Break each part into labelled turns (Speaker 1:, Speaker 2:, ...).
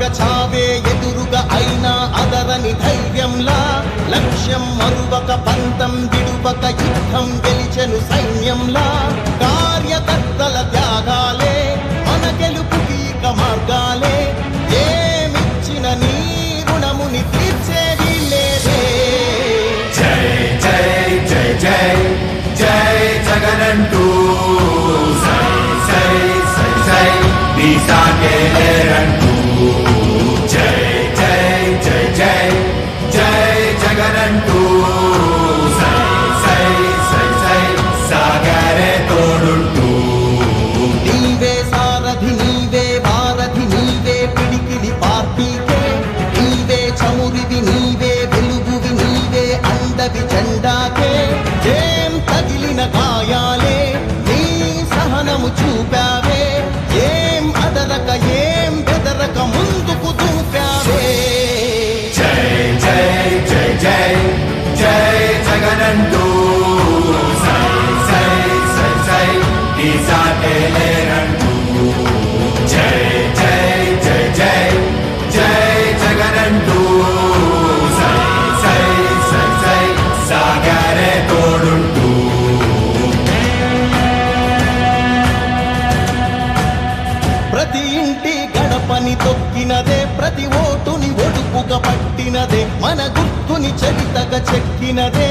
Speaker 1: భగ చావే ఎదురుగా అయినా అదరని ధైర్యంలా లక్ష్యం మరువక పంతం విడువక యుద్ధం గెలిచెను సైన్యంలా కార్యకర్తల త్యాగాలే మన గెలుపు ఇక మార్గాలే ఏమిచ్చిన నీ రుణముని తీర్చేది లేదే
Speaker 2: జై జై జై జై జై జగనంటూ. సై సై సై సై నీ సాగే లేరంటూ
Speaker 1: గడపని తొక్కినదే ప్రతి ఓటుని ఒడుపుగా పట్టినదే మన గుర్తుని చరితగా చెక్కినదే.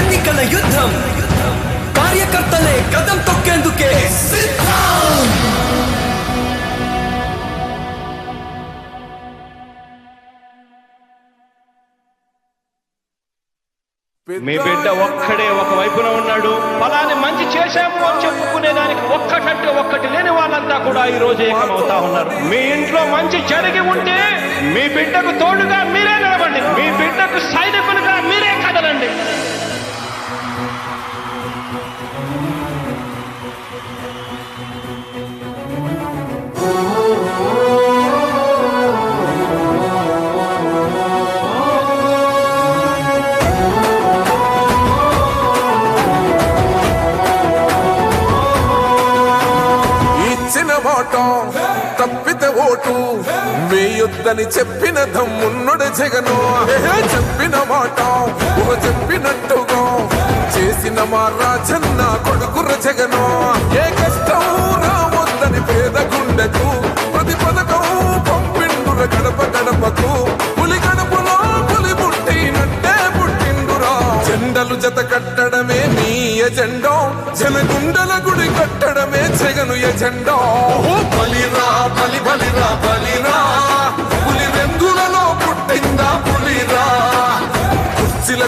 Speaker 2: ఎన్నికల యుద్ధం. కార్యకర్తలే కదం తొక్కేందుకే సిద్ధం.
Speaker 3: మీ బిడ్డ ఒక్కడే ఒక వైపున ఉన్నాడు. ఫలాన్ని మంచి చేశాము అని చెప్పుకునే దానికి ఒక్కటంటే ఒక్కటి లేని వాళ్ళంతా కూడా ఈ రోజు ఏకమవుతా ఉన్నారు. మీ ఇంట్లో మంచి జరిగి ఉంటే మీ బిడ్డకు తోడుగా మీరే నిలబండి మీ బిడ్డకు సైనికులుగా మీరే కదలండి.
Speaker 4: వేయొద్దని చెప్పిన దమ్మున్నడు జగను. చెప్పిన మాట ఊహ చెప్పినట్టుగా. చేసిన మా రాజన్న కొడుకుర జగను. ఏ కష్టం రావద్దని పేద గుండెకు. ప్రతి పథకం పంపిండుర గడప గడపకు. పులి గడపలో పులి పుట్టినట్టే పుట్టిండురా. జెండలు జత కట్టడమే మీ ఎజెండో. జనగుండల గుడి కట్టడమే జగను ఎజెండో. ఓ బలిరా బలి బలిరా బలిరా.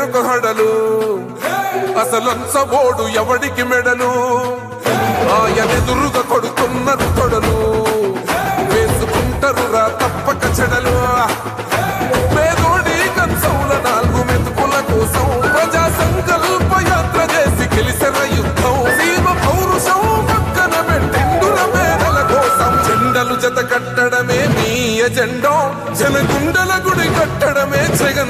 Speaker 4: హడలు. అసలంచబోడు ఎవడికి మెడలు? ఆయనెదురుగా కొడుతున్నారు తొడలు. వేసుకుంటారు రా తప్పక చెడలు. పేదోడి కంచంల నాలుగు మెతుకుల కోసం ప్రజా సంకల్ప యాత్ర చేసి గెలిసిన యుద్ధం. సీమ పౌరుషం పక్కన పెట్టిండుల పేదల కోసం. జెండలు జత కట్టడమే మీ ఎజెండా. జనగుండల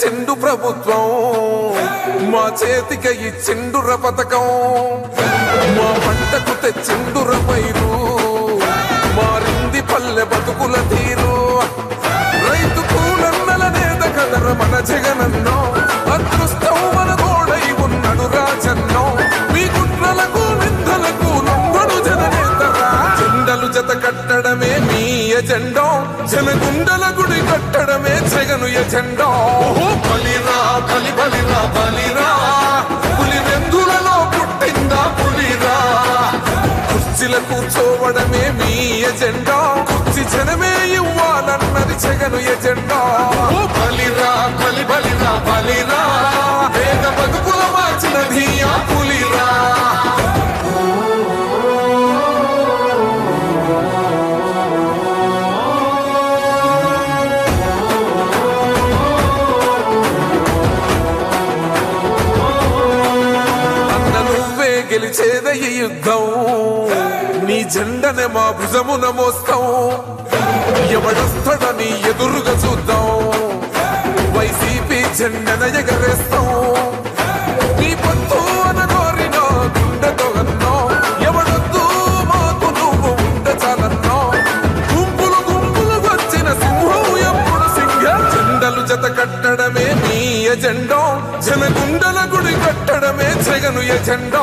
Speaker 4: ఇచ్చిండు ప్రభుత్వం. మా చేతిక ఇచ్చిండుర పథకం. మా పంటకు తెచ్చిండుర పైరు. మారింది పల్లె బతుకుల తీరు. రైతు కూలన్నల నేత కదర మన జగనన్నో. అదృష్టం మన గోడై ఉన్నడు రాజన్నో. మీ కుట్రలకు నిందలకు నొమ్మడు జననేతరా. జెండలు జత కట్టడమే మీ ఎజెండో. జనగుండల గుడి కట్టడమే జగను ఎజెండో. కూర్చోవడమే మీ ఎజెండా. కుర్చి జనమే ఇవ్వాలన్నది జగను ఎజెండా. ఓ బలిరా బలి బలిరా బలిరా. వేద బతుకుల మార్చినది ఆ పులిరా. గెలిచేదయ్య యుద్ధం. జెండనే మా భుజమున మోస్తాం ఎవడొస్తాడని ఎదురుగా చూద్దాం. వైసీపీ జెండన ఎగరేస్తాం. నీ పొత్తు అనగోరిన గుండెతో అన్నో. ఎవడొద్దు మాకు నువ్వు ఉండ చాలన్నో. గుంపులు గుంపులు వచ్చిన సింహం ఎప్పుడు సింహ. జెండలు జత కట్టడమే మీ ఎజెండా. జనగుండల గుడి కట్టడమే జగను ఎజెండా.